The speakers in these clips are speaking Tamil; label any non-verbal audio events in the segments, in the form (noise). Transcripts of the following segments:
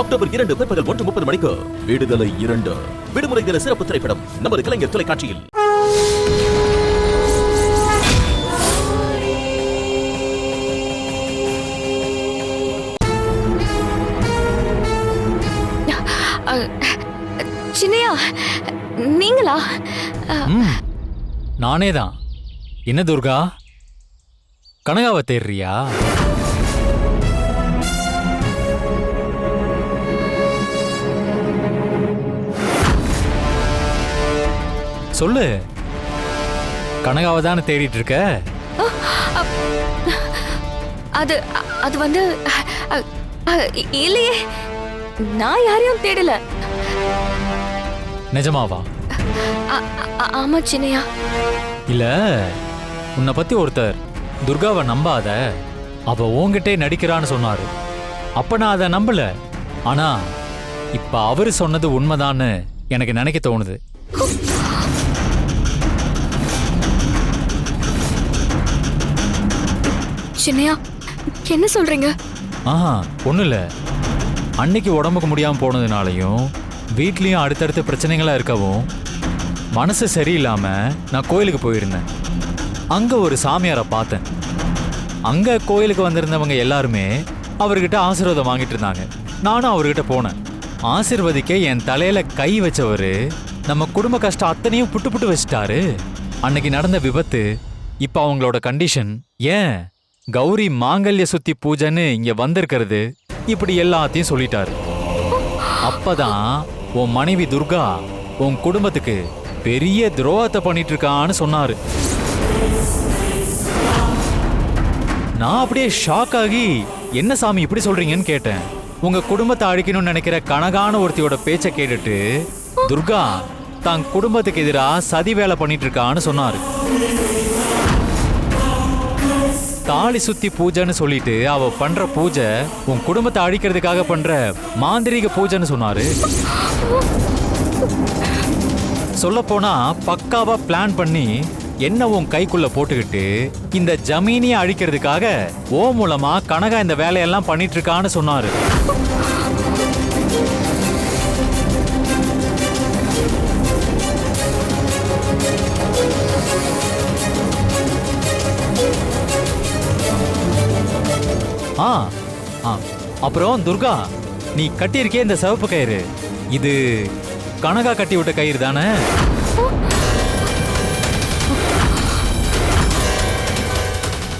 அக்டோபர் இரண்டு பிற்பகல் ஒன்று முப்பது மணிக்கு. விடுதலை இரண்டு. விடுமுறை தின சிறப்பு திரைப்படம். நமது கலைஞர் தொலைக்காட்சியில். சின்னையா நீங்களா? நானே தான் என்ன துர்கா? கனகாவை தேடுறியா? சொல்லு. கனகாவை தானே தேடிட்டு இருக்க அது அது வந்து இல்லையே. நான் யாரையும் தேடல. நிஜமாவா? ஆமா சின்னையா. இல்ல உன்னை பத்தி ஒருத்தர் துர்காவை நம்பாத அவ உன்கிட்டே நடிக்கிறான்னு சொன்னாரு. அப்ப நான் அதை நம்பல. ஆனா இப்ப அவரு சொன்னது உண்மைதான்னு எனக்கு நினைக்க தோணுது. சின்னையா என்ன சொல்றீங்க? ஆஹா ஒன்றும் இல்லை அன்னைக்கு உடம்புக்கு முடியாமல் போனதுனாலையும் வீட்லேயும் அடுத்தடுத்த பிரச்சனைகளா இருக்கவும் மனசு சரியில்லாமல் நான் கோயிலுக்கு போயிருந்தேன். அங்கே ஒரு சாமியாரை பார்த்தேன். அங்கே கோயிலுக்கு வந்திருந்தவங்க எல்லாருமே அவர்கிட்ட ஆசீர்வாதம் வாங்கிட்டு இருந்தாங்க. நானும் அவர்கிட்ட போனேன். ஆசிர்வதிக்க என் தலையில கை வச்சவர் நம்ம குடும்ப கஷ்டம் அத்தனையும் புட்டு புட்டு வச்சிட்டாரு. அன்னைக்கு நடந்த விபத்து இப்போ அவங்களோட கண்டிஷன் ஏன்? கௌரி மாங்கல்ய சுத்தி பூஜைன்னு இங்க வந்திருக்கிறது. இப்படி எல்லாத்தையும் சொல்லிட்டாரு. அப்பதான் உன் மனைவி துர்கா உன் குடும்பத்துக்கு பெரிய துரோகத்தை பண்ணிட்டு இருக்கான்னு சொன்னாரு. நான் அப்படியே ஷாக் ஆகி என்ன சாமி இப்படி சொல்றீங்கன்னு கேட்டேன். உங்க குடும்பத்தை அழிக்கணும்னு நினைக்கிற கனகான ஒருத்தியோட பேச்சை கேட்டுட்டு துர்கா தான் குடும்பத்துக்கு எதிராக சதி வேலை பண்ணிட்டு இருக்கான்னு சொன்னாரு. தாலி சுத்தி பூஜைன்னு சொல்லிட்டு அவ பண்ற பூஜை உன் குடும்பத்தை அழிக்கிறதுக்காக பண்ற மாந்திரீக பூஜைன்னு சொன்னாரு. சொல்ல போனா பக்காவா பிளான் பண்ணி என்ன உன் கைக்குள்ள போட்டுக்கிட்டு இந்த ஜமீனியை அழிக்கிறதுக்காக ஓ மூலமா கனகா இந்த வேலையெல்லாம் பண்ணிட்டு இருக்கான்னு சொன்னாரு. ஆ ஆ. அப்புறம் துர்கா நீ கட்டியிருக்கே இந்த சிவப்பு கயிறு. இது கனகா கட்டி விட்ட கயிறு தானே?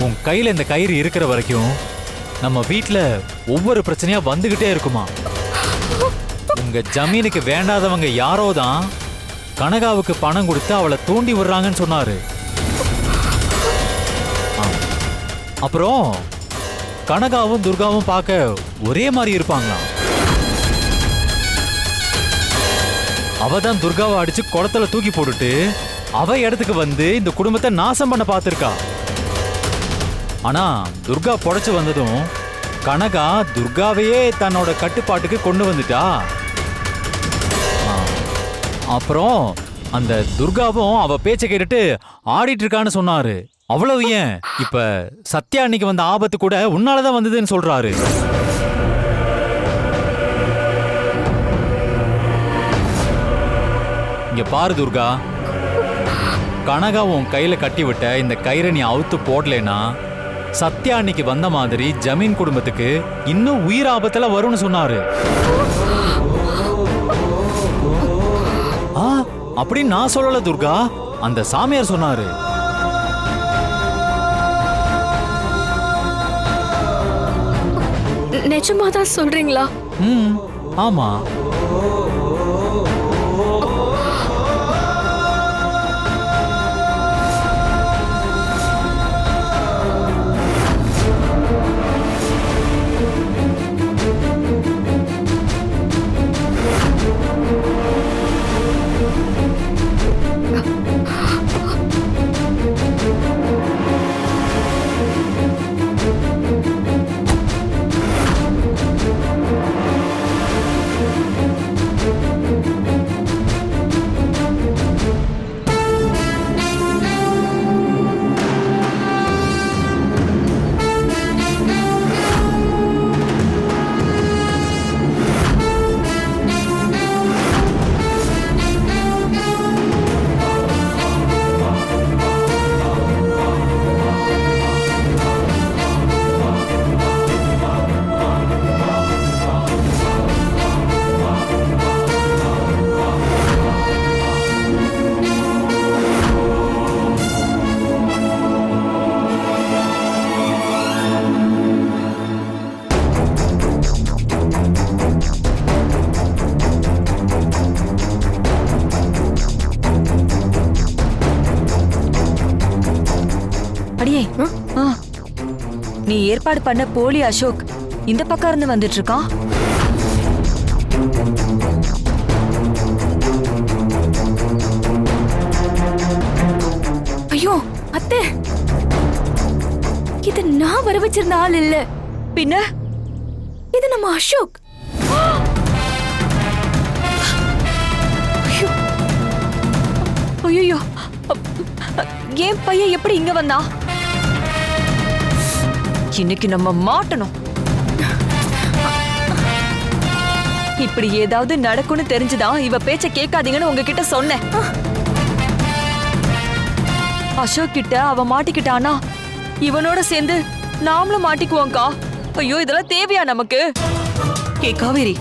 உன் கையில் இந்த கயிறு இருக்கிற வரைக்கும் நம்ம வீட்டில் ஒவ்வொரு பிரச்சனையா வந்துகிட்டே இருக்குமா? உங்க ஜமீனுக்கு வேண்டாதவங்க யாரோ தான் கனகாவுக்கு பணம் கொடுத்து அவளை தூண்டி விடுறாங்கன்னு சொன்னாரு. ஆ. அப்புறம் கனகாவும் துர்காவும் பார்க்க ஒரே மாதிரி இருப்பாங்களாம். அவ தான் துர்காவை அடிச்சு குளத்துல தூக்கி போட்டுட்டு அவ இடத்துக்கு வந்து இந்த குடும்பத்தை நாசம் பண்ண பார்த்துருக்கா. ஆனா துர்கா பொழைச்சு வந்ததும் கனகா துர்காவையே தன்னோட கட்டுப்பாட்டுக்கு கொண்டு வந்துட்டா. அப்புறம் அந்த துர்காவும் அவ பேச்சை கேட்டுட்டு ஆடிட்டு இருக்கான்னு சொன்னாரு. அவ்வளவு ஏன்? இப்ப சத்யா அன்னைக்கு வந்த ஆபத்து கூட உன்னாலதான் வந்ததுன்னு சொல்றாரு. இங்க பாரு துர்கா. கனகா உன் கையில கட்டி விட்ட இந்த கயிறை நீ அவுத்து போடலனா சத்யா அன்னைக்கு வந்த மாதிரி ஜமீன் குடும்பத்துக்கு இன்னும் உயிர் ஆபத்துல வரும்னு சொன்னாரு. ஆ அப்படின்னு நான் சொல்லல துர்கா. அந்த சாமியார் சொன்னாரு. நிஜமா தான் சொல்றீங்களா? ம் ஆமா. ஏற்பாடு பண்ண போலி அசோக் இந்த பக்கம் இருந்து வந்துட்டு இருக்கான் ஐயோ அத்தை! இது நான் வர வச்சிருந்த ஆள் இல்ல. பின்ன? இது நம்ம அசோக். ஐயோ. ஏன் பையன் எப்படி இங்க வந்தா இன்னைக்கு நம்ம மாட்டணும். இப்படி ஏதாவது நடக்கும்னு தெரிஞ்சுதான் இவ பேச்ச கேட்காதீங்கன்னு உங்ககிட்ட சொன்னேன். அசோக் கிட்ட அவ மாட்டிக்கிட்டானா? இவனோட சேர்ந்து நாமளும் மாட்டிக்குவோம்க்கா. ஐயோ இதெல்லாம் தேவையா நமக்கு? ஏ காவேரி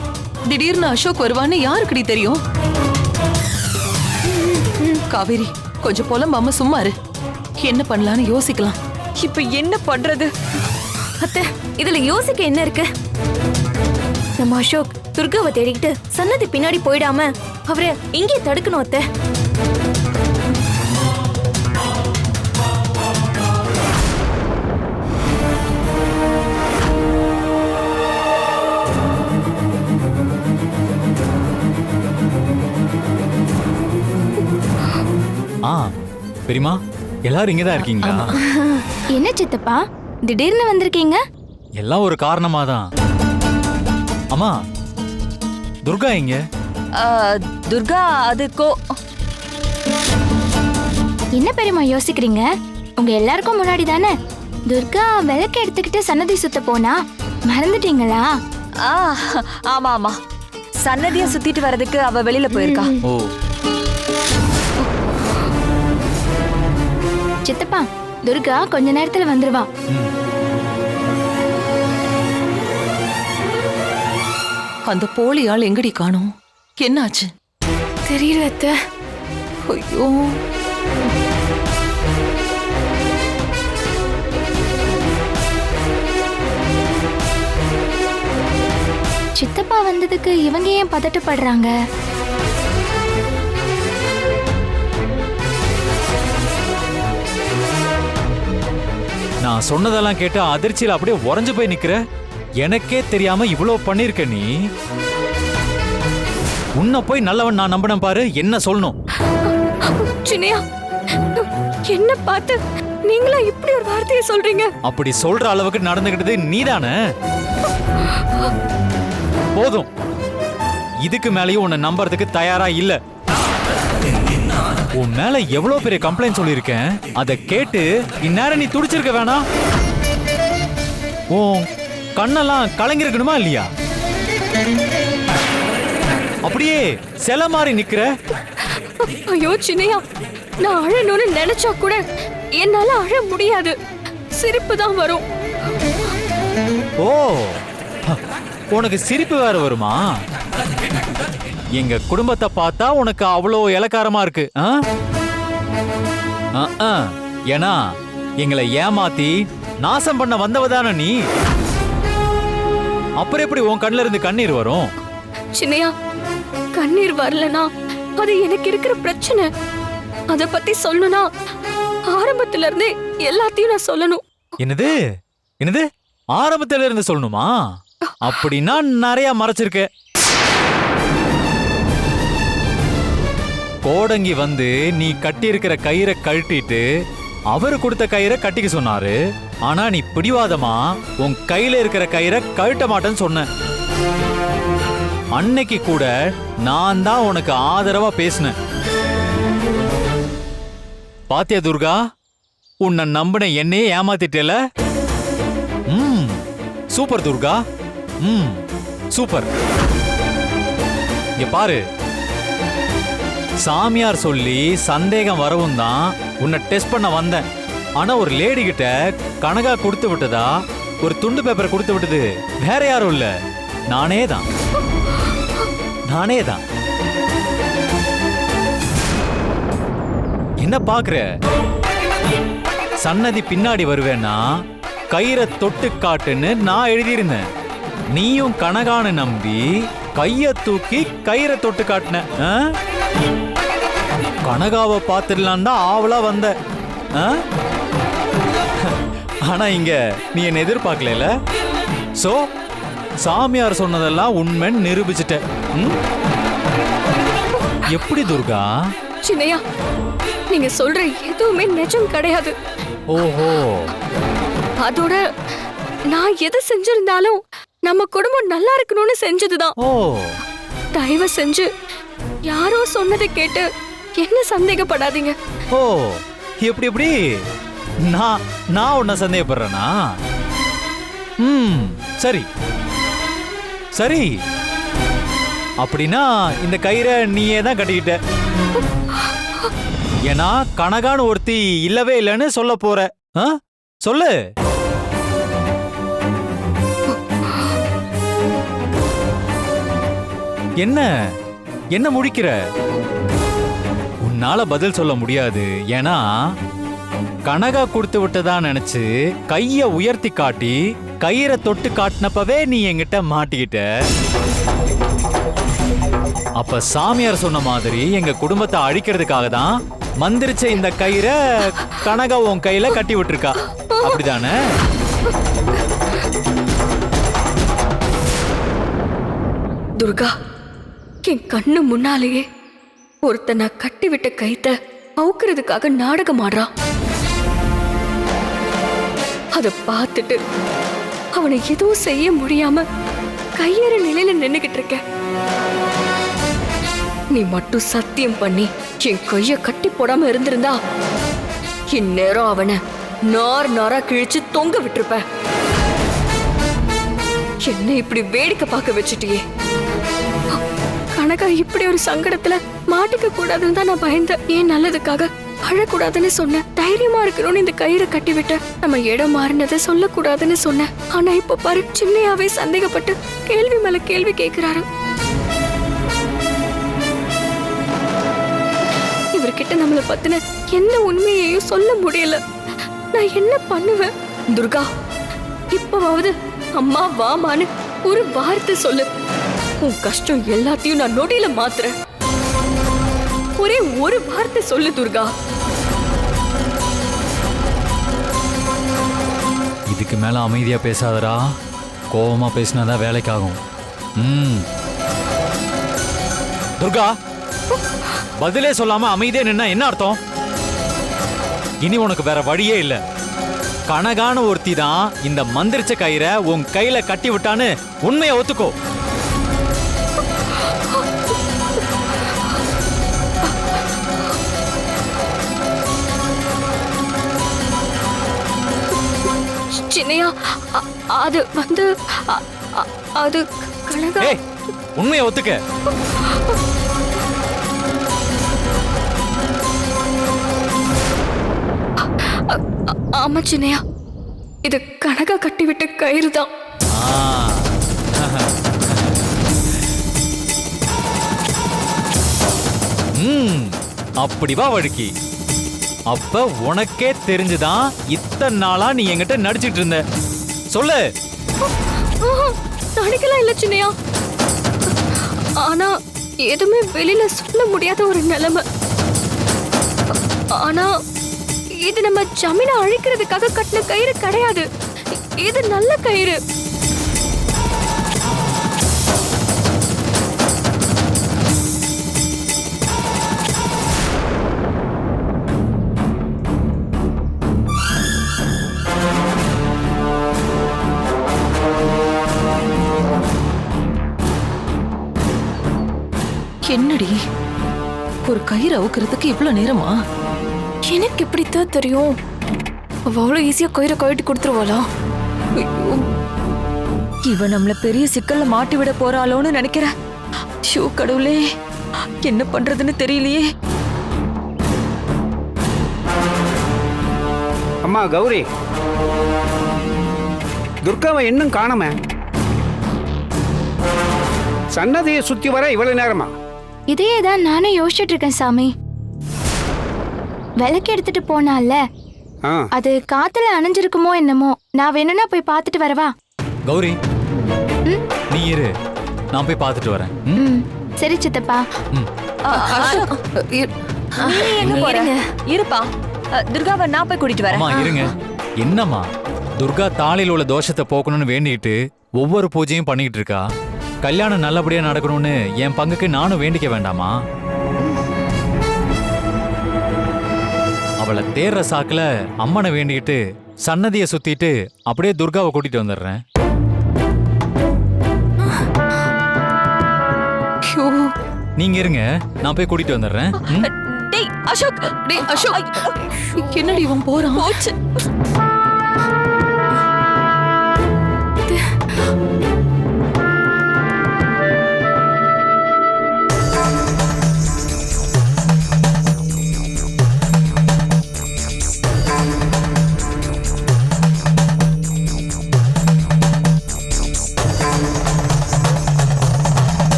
திடீர்னு அசோக் வருவான்னு யாருக்குடி தெரியும்? காவேரி கொஞ்சம் புலம்பாம சும்மா இரு. என்ன பண்ணலான்னு யோசிக்கலாம். இப்ப என்ன பண்றது? அத்தை இதுல யோசிக்க என்ன இருக்கு? நம்ம அசோக் துர்காவை தேடிக்கிட்டு சன்னதி பின்னாடி போயிடாம அவரை இங்கே தடுக்கணும் அத்தை. ஆ பெரியமா எல்லாரும் இங்கே தான் இருக்கீங்களா என்ன சித்தப்பா? திடீர்னு வந்திருக்கீங்க? எல்லாம் ஒரு காரணமா தான் அம்மா துர்கா இங்க ஆ, துர்கா அது கோ என்ன பெரியம்மா யோசிக்கிறீங்க? உங்க எல்லாருக்கும் முன்னாடி தானே? துர்கா விளக்கு எடுத்துக்கிட்டு சன்னதி சுத்த போனா மறந்துட்டீங்களா? ஆ ஆமா ஆமா சன்னதிய சுத்திட்டு வர்றதுக்கு அவ வெளியில போயிருக்கா. ஓ. சித்தப்பா துர்கா கொஞ்ச நேரத்துல வந்துருவா. அந்த போலி ஆள் எங்கடி காணோம்? என்னாச்சு? தெரியல அத்தை. ஐயோ. சித்தப்பா வந்ததுக்கு இவங்க ஏன் பதட்டப்படுறாங்க? நான் சொன்னதெல்லாம் கேட்டு அதிர்ச்சியில அப்படியே உறைஞ்சு போய் நிக்கிற. எனக்கே தெரியாம இவ்வளோ பண்ணிருக்க நீ. உன்னை போய் நல்லவன் நான் நம்பினேன் பாரு என்ன சொல்லணும்? சின்னையா என்ன பார்த்து நீங்களா இப்படி ஒரு வார்த்தையை சொல்றீங்க? அப்படி சொல்ற அளவுக்கு நடந்துகிட்டது நீதானே? போதும். இதுக்கு மேலேயும் உன்னை நம்புறதுக்கு தயாரா இல்ல. உன் மேல எவ்வளவு பெரிய கம்ப்ளைண்ட் சொல்லியிருக்கேன்? அதை கேட்டு இந்நேரம் நீ துடிச்சிருக்க வேணாம். உன் கண்ணெல்லாம் கலங்கிருக்கணுமா இல்லையா? அப்படியே சில மாதிரி நிக்கிற. ஐயோ சின்னையா நான் அழணும்னு நினைச்சா கூட என்னால அழ முடியாது. சிரிப்பு தான் வரும். ஓ உனக்கு சிரிப்பு வேற வருமா? எங்க குடும்பத்தை பார்த்தா உனக்கு அவ்வளோ இலக்காரமா இருக்கு ஆ? ஆ, ஆ. ஏன்னா எங்களை ஏமாத்தி நாசம் பண்ண வந்தவதான நீ. அப்புறம் எப்படி உன் கண்ணுல இருந்து கண்ணீர் வரும்? சின்னையா கண்ணீர் வரலனா அது எனக்கு இருக்கிற பிரச்சனை. அத பத்தி சொல்லணும்னா ஆரம்பத்துல இருந்தே எல்லாத்தையும் நான் சொல்லணும். என்னது? என்னது? ஆரம்பத்துல இருந்து சொல்லணுமா? அப்படின்னா நிறைய மறைச்சிருக்க. கோடங்கி வந்து நீ கட்டியிருக்கிற கயிறை கழட்டிட்டு அவர் கொடுத்த கயிறை கட்டிக்க சொன்னாரு. ஆனா நீ பிடிவாதமா? உன் கையில இருக்கிற கயிறை கழட்ட மாட்டேன்னு சொன்ன. அன்னைக்கு கூட நான் தான் உனக்கு ஆதரவா பேசினேன். பாத்தியா துர்கா? உன்னை நம்பின என்னையே ஏமாத்திட்டேல? ம் சூப்பர் துர்கா. ம் சூப்பர். இங்க பாரு. சாமியார் சொல்லி சந்தேகம் வரவும் தான் உன்னை டெஸ்ட் பண்ண வந்தேன். ஆனா ஒரு லேடி கிட்ட கனகா கொடுத்து விட்டதா? ஒரு துண்டு பேப்பரை கொடுத்து விட்டது. வேற யாரும் இல்ல. நானே தான். நானே தான். என்ன பாக்குற? சன்னதி பின்னாடி வருவேன்னா கயிறை தொட்டு காட்டுன்னு நான் எழுதியிருந்தேன். நீயும் கனகான்னு நம்பி கைய தூக்கி கயிறை தொட்டு காட்டின ஆ? கனகாவை பார்த்துடலாம் தான் ஆவலா வந்த ஆ? ஆனா இங்க நீ என்ன எதிர்பார்க்கல சோ சாமியார் சொன்னதெல்லாம் உண்மைன்னு நிரூபிச்சிட்ட? எப்படி துர்கா? சின்னையா நீங்க சொல்ற எதுவுமே நிஜம் கிடையாது. ஓஹோ. அதோட நான் எதை செஞ்சிருந்தாலும் நம்ம குடும்பம் நல்லா இருக்கணும்னு செஞ்சதுதான். ஓ. தயவு செஞ்சு யாரோ சொன்னதை கேட்டு என்ன சந்தேகப்படாதீங்க. ஓ எப்படி எப்படி? நான் நான் உன்னை சந்தேகப்படுறேனா? ம் சரி. சரி. அப்படின்னா இந்த கயிறை நீயே தான் கட்டிக்கிட்ட. ஏன்னா கனகான்னு ஒருத்தி இல்லவே இல்லைன்னு சொல்ல போற. ஆ? சொல்லு. என்ன? என்ன முடிக்கிற? உன்னால பதில் சொல்ல முடியாது. ஏன்னா கனகா கொடுத்து விட்டதா நினைச்சு கைய உயர்த்தி காட்டி கயிறை தொட்டு காட்டினப்பவே நீ என்கிட்ட மாட்டிக்கிட்ட. அப்ப சாமியார் சொன்ன மாதிரி எங்க குடும்பத்தை அழிக்கிறதுக்காக தான் மந்திரிச்ச இந்த கயிறை கனகா உன் கையில கட்டி விட்டுருக்கா. அப்படிதானே? துர்கா என் கண்ணு முன்னாலேயே ஒருத்தன் நான் கட்டி விட்ட கைத்த அவுக்கிறதுக்காக நாடகம் ஆடுறான் அத பார்த்துட்டு அவனை எதுவும் செய்ய முடியாம கையேற நிலையில நின்னுகிட்டு இருக்க. நீ மட்டும் சத்தியம் பண்ணி என் கைய கட்டி போடாம இருந்திருந்தா இந்நேரம் அவனை நார் நாரா கிழிச்சு தொங்க விட்டுருப்ப. என்ன இப்படி வேடிக்கை பார்க்க வச்சுட்டியே? கனகா இப்படி ஒரு சங்கடத்துல மாட்டிக்க கூடாதுன்னு தான் நான் பயந்தேன். ஏன் நல்லதுக்காக? அழக்கூடாதுன்னு சொன்னேன். தைரியமா இருக்கணும்னு இந்த கயிறை கட்டி விட்டேன் நம்ம இடம் மாறினதை சொல்லக்கூடாதுன்னு சொன்னேன். ஆனா இப்ப பாரு சின்னையாவே சந்தேகப்பட்டு கேள்வி மேல கேள்வி கேட்கிறாரு இவர்கிட்ட நம்மள பத்தின எந்த உண்மையையும் சொல்ல முடியல. நான் என்ன பண்ணுவேன்? துர்கா இப்பவாவது அம்மா வாமான்னு ஒரு வார்த்தை சொல்லு. உன் கஷ்டம் எல்லாத்தையும் நான் நொடியில மாத்துறேன். ஒரே ஒரு வார்த்தை சொல்லு துர்கா. இதுக்கு மேல அமைதியா பேசாதடா. கோவமா பேசினாதான் வேலைக்காகும். ம். துர்கா பதிலே சொல்லாம அமைதியா நின்னா என்ன அர்த்தம்? இனி உனக்கு வேற வழியே இல்ல. கனகான ஒருத்தி தான் இந்த மந்திரிச்ச கயிறை உன் கையில கட்டி விட்டான்னு உண்மையை ஒத்துக்கோ. சின்னையா? அது வந்து அது கனகா உண்மையை ஒத்துக்க. ஆமா சின்னையா? இது கனகா கட்டிவிட்ட கயிறு தான். (laughs) அப்படி வா வழுக்கி. அப்ப உனக்கே தெரிஞ்சுதான் இத்தனை நாளா நீ என்கிட்ட நடிச்சிட்டு இருந்த. சொல்லு. நடிக்கலாம் இல்ல சின்னையா. ஆனா எதுவுமே வெளியில சொல்ல முடியாத ஒரு நிலைமை. ஆனா இது நம்ம ஜமீனை அழிக்கிறதுக்காக கட்டின கயிறு கிடையாது. இது நல்ல கயிறு. கயிறு அவுக்கிறதுக்கு இவ்வளவு நேரமா? எனக்கு எப்படித்தான் தெரியும்? அவ அவ்வளவு ஈஸியா கயிறை கழட்டி கொடுத்துருவாளா? இவ நம்மள பெரிய சிக்கல்ல மாட்டி விட போறாளோன்னு நினைக்கிறேன். ஷோ கடவுளே. என்ன பண்றதுன்னு தெரியலையே. அம்மா கௌரி. துர்காவை இன்னும் காணாம? சன்னதியை சுத்தி வர இவ்வளவு நேரமா? இதையே தான் நானும் யோசிச்சுட்டு இருக்கேன் சாமி. விளக்கு எடுத்துட்டு போனால அது காத்துல அணைஞ்சிருக்குமோ என்னமோ? நான் வேணும்னா போய் பார்த்துட்டு வரவா? கௌரி. நீ இரு. நான் போய் பார்த்துட்டு வரேன். சரி சித்தப்பா. இருப்பா. துர்காவை நான் போய் கூட்டிட்டு வரேன். அம்மா இருங்க. என்னம்மா? துர்கா தாளியில் உள்ள தோஷத்தை போக்கணும்னு வேண்டிக்கிட்டு ஒவ்வொரு பூஜையும் பண்ணிக்கிட்டு இருக்கா? கல்யாணம் நல்லபடியா நடக்கணும்னு என் பங்குக்கு நானும் வேண்டிக்க வேண்டாமா? அவளை தேர்ற சாக்குல அம்மனை வேண்டிக்கிட்டு சன்னதியை சுத்திட்டு அப்படியே துர்காவை கூட்டிட்டு வந்துடுறேன். நீங்க இருங்க நான் போய் கூட்டிட்டு வந்துடுறேன்? டேய் அசோக் டேய் அசோக். என்னடி இவன் போறான்? போச்சு.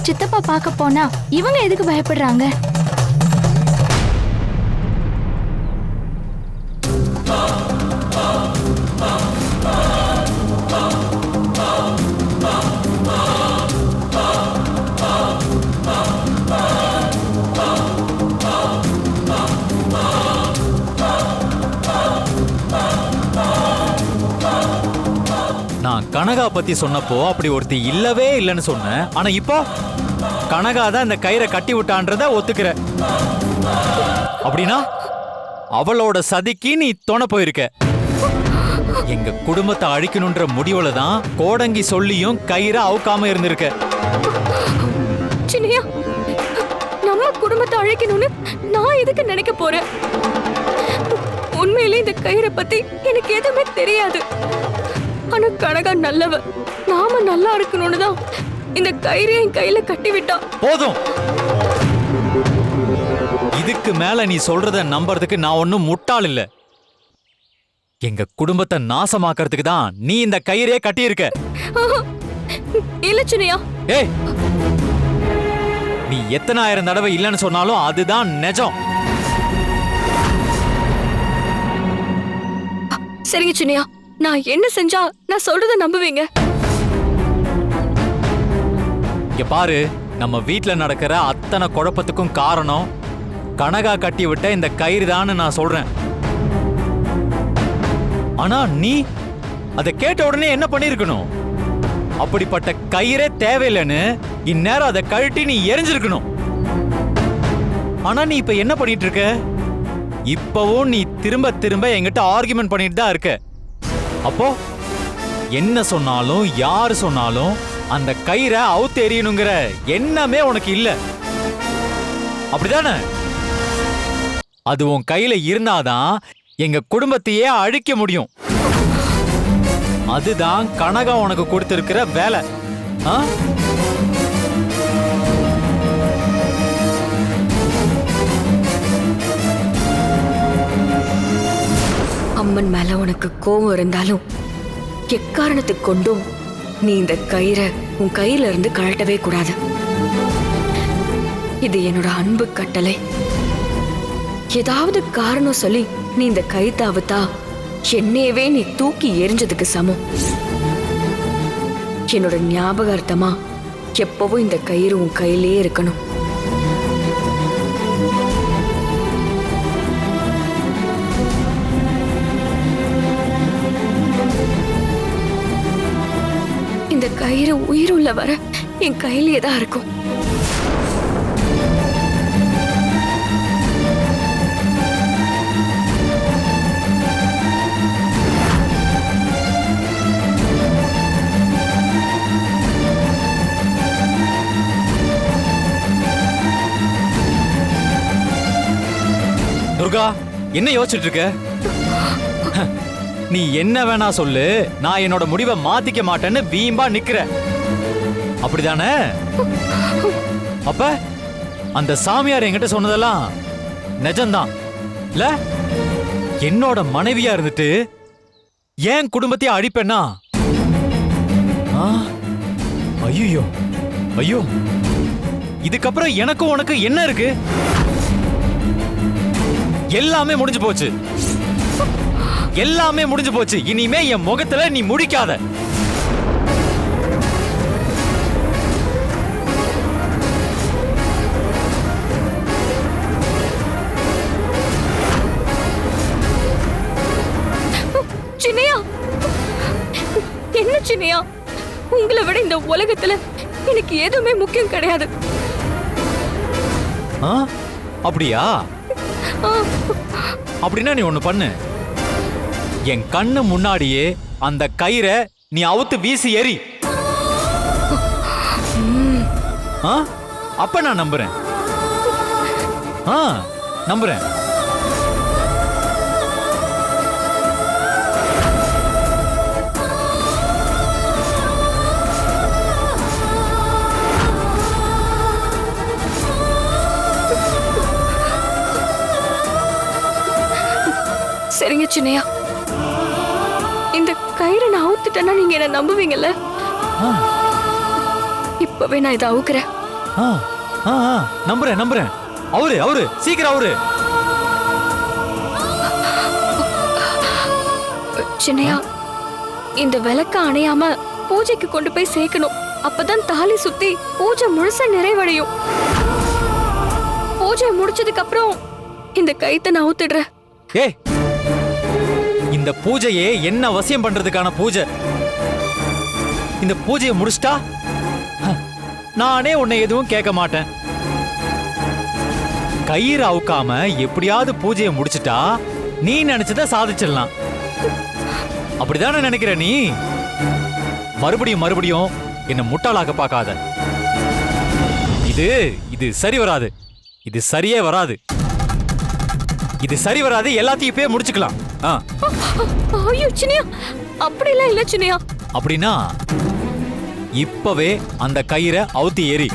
சித்தப்பா பார்க்க போனா இவங்க எதுக்கு பயப்படுறாங்க? கனகா பத்தி சொன்னப்போ அப்படி ஒருத்தி இல்லவே இல்லைன்னு சொன்னேன். ஆனா இப்போ கனகா தான் இந்த கயிறை கட்டி விட்டான்றத ஒத்துக்கிற. அப்படின்னா அவளோட சதிக்கு நீ தோண போயிருக்க. எங்க குடும்பத்தை அழிக்கணுன்ற முடிவுல தான் கோடங்கி சொல்லியும் கயிறை அவுக்காம இருந்திருக்க. சின்னையா நம்ம குடும்பத்தை அழைக்கணும்னு நான் எதுக்கு நினைக்க போறேன்? உண்மையிலே இந்த கயிறை பத்தி எனக்கு எதுவுமே தெரியாது. ஆனா கனகா நல்லவ. நாம நல்லா இருக்கணும்னு தான் இந்த கயிறை என் கையில கட்டி விட்டா போதும். இதுக்கு மேல நீ சொல்றத நம்புறதுக்கு நான் ஒன்னும் முட்டாள் இல்ல. எங்க குடும்பத்தை நாசமாக்கறதுக்கு தான் நீ இந்த கயிறே கட்டியிருக்க. இல்ல சின்னையா ஏய். நீ எத்தனாயிரம் தடவை இல்லைன்னு சொன்னாலும் அதுதான் நிஜம். சரிங்க சின்னையா. நான் என்ன செஞ்சா நான் சொல்றத நம்புவீங்க? இங்க பாரு நம்ம வீட்ல நடக்கிற அத்தனை குழப்பத்துக்கும் காரணம் கனகா கட்டி விட்ட இந்த கயிறு தான் நான் சொல்றேன். ஆனா நீ அதை கேட்ட உடனே என்ன பண்ணிருக்கணும்? அப்படிப்பட்ட கயிறே தேவையில்லைன்னு இந்நேரம் அதை கழட்டி நீ எரிஞ்சிருக்கணும். ஆனா நீ இப்ப என்ன பண்ணிட்டு இருக்க? இப்பவும் நீ திரும்ப திரும்ப என்கிட்ட ஆர்குமெண்ட் பண்ணிட்டு தான் இருக்க. அப்போ என்ன சொன்னாலும் யார் சொன்னாலும் அந்த கயிறை அவுத்து எறியணுங்கிற எண்ணமே உனக்கு இல்ல. அப்படிதானே? அது உன் கையில இருந்தாதான் எங்க குடும்பத்தையே அழிக்க முடியும். அதுதான் கனகா உனக்கு கொடுத்திருக்கிற வேலை. ஆ? அம்மன் மேல உனக்கு கோபம் இருந்தாலும் எக்காரணத்துக்கு கொண்டும் நீ இந்த கயிறை உன் கையில இருந்து கழட்டவே கூடாது. இது என்னோட அன்பு கட்டளை. ஏதாவது காரணம் சொல்லி நீ இந்த கயித்தாவுத்தா என்னையவே நீ தூக்கி எரிஞ்சதுக்கு சமம். என்னோட ஞாபகார்த்தமா எப்பவும் இந்த கயிறு உன் கையிலேயே இருக்கணும். உயிர் உள்ள வர என் கையிலே தான் இருக்கும் துர்கா என்ன யோசிச்சுட்டு இருக்க? நீ என்ன வேணா சொல்லு. நான் என்னோட முடிவை மாத்திக்க மாட்டேன்னு வீம்பா நிக்கிறேன். அப்படிதானே? அப்ப அந்த சாமியார் என்கிட்ட சொன்னதெல்லாம் நிஜம்தான். இல்ல என்னோட மனைவியா இருந்துட்டு ஏன் குடும்பத்தையே அழிப்பேன்னா? ஐயோ ஐயோ இதுக்கப்புறம் எனக்கும் உனக்கு என்ன இருக்கு? எல்லாமே முடிஞ்சு போச்சு. எல்லாமே முடிஞ்சு போச்சு. இனிமே என் முகத்துல நீ முடிக்காத. விட இந்த உலகத்துல எனக்கு எதுவுமே முக்கியம் கிடையாது. அப்படியா? அப்படின்னா நீ ஒண்ணு பண்ணு. என் கண்ணு முன்னாடியே அந்த கயிறை நீ அவுத்து வீசி எறி. அப்ப நான் நம்புறேன். நம்புறேன். சரிங்க சின்னையா. இந்த கயிறை நான் அவுத்துட்டேன்னா நீங்க என்ன நம்புவீங்கல்ல? இப்பவே நான் இதை அவுக்குறேன். நம்புறேன் நம்புறேன். அவரு அவரு சீக்கிரம் அவரு. சின்னையா இந்த விளக்க அணையாம பூஜைக்கு கொண்டு போய் சேர்க்கணும். அப்பதான் தாலி சுத்தி பூஜை முழுசா நிறைவடையும். பூஜை முடிச்சதுக்கு அப்புறம் இந்த கைத்தை நான் அவுத்துடுறேன். ஏய் இந்த பூஜையே என்ன அவசியம் பண்றதுக்கான பூஜை? இந்த பூஜையை முடிச்சிட்டா? நானே உன்னை எதுவும் கேட்க மாட்டேன். கயிறு அவுக்காம எப்படியாவது பூஜையை முடிச்சிட்டா நீ நினைச்சத சாதிச்சிடலாம். அப்படிதானே நினைக்கிற நீ? மறுபடியும் மறுபடியும் என்ன முட்டாளாக பார்க்காத. இது இது சரி வராது. இது சரியே வராது. இது சரி வராது எல்லாத்தையும் இப்பயே முடிச்சுக்கலாம். ஐயோ சின்னையா. அப்படிலாம் இல்ல சின்னையா. அப்படின்னா இப்பவே அந்த கயிறை அவுத்தி ஏறி.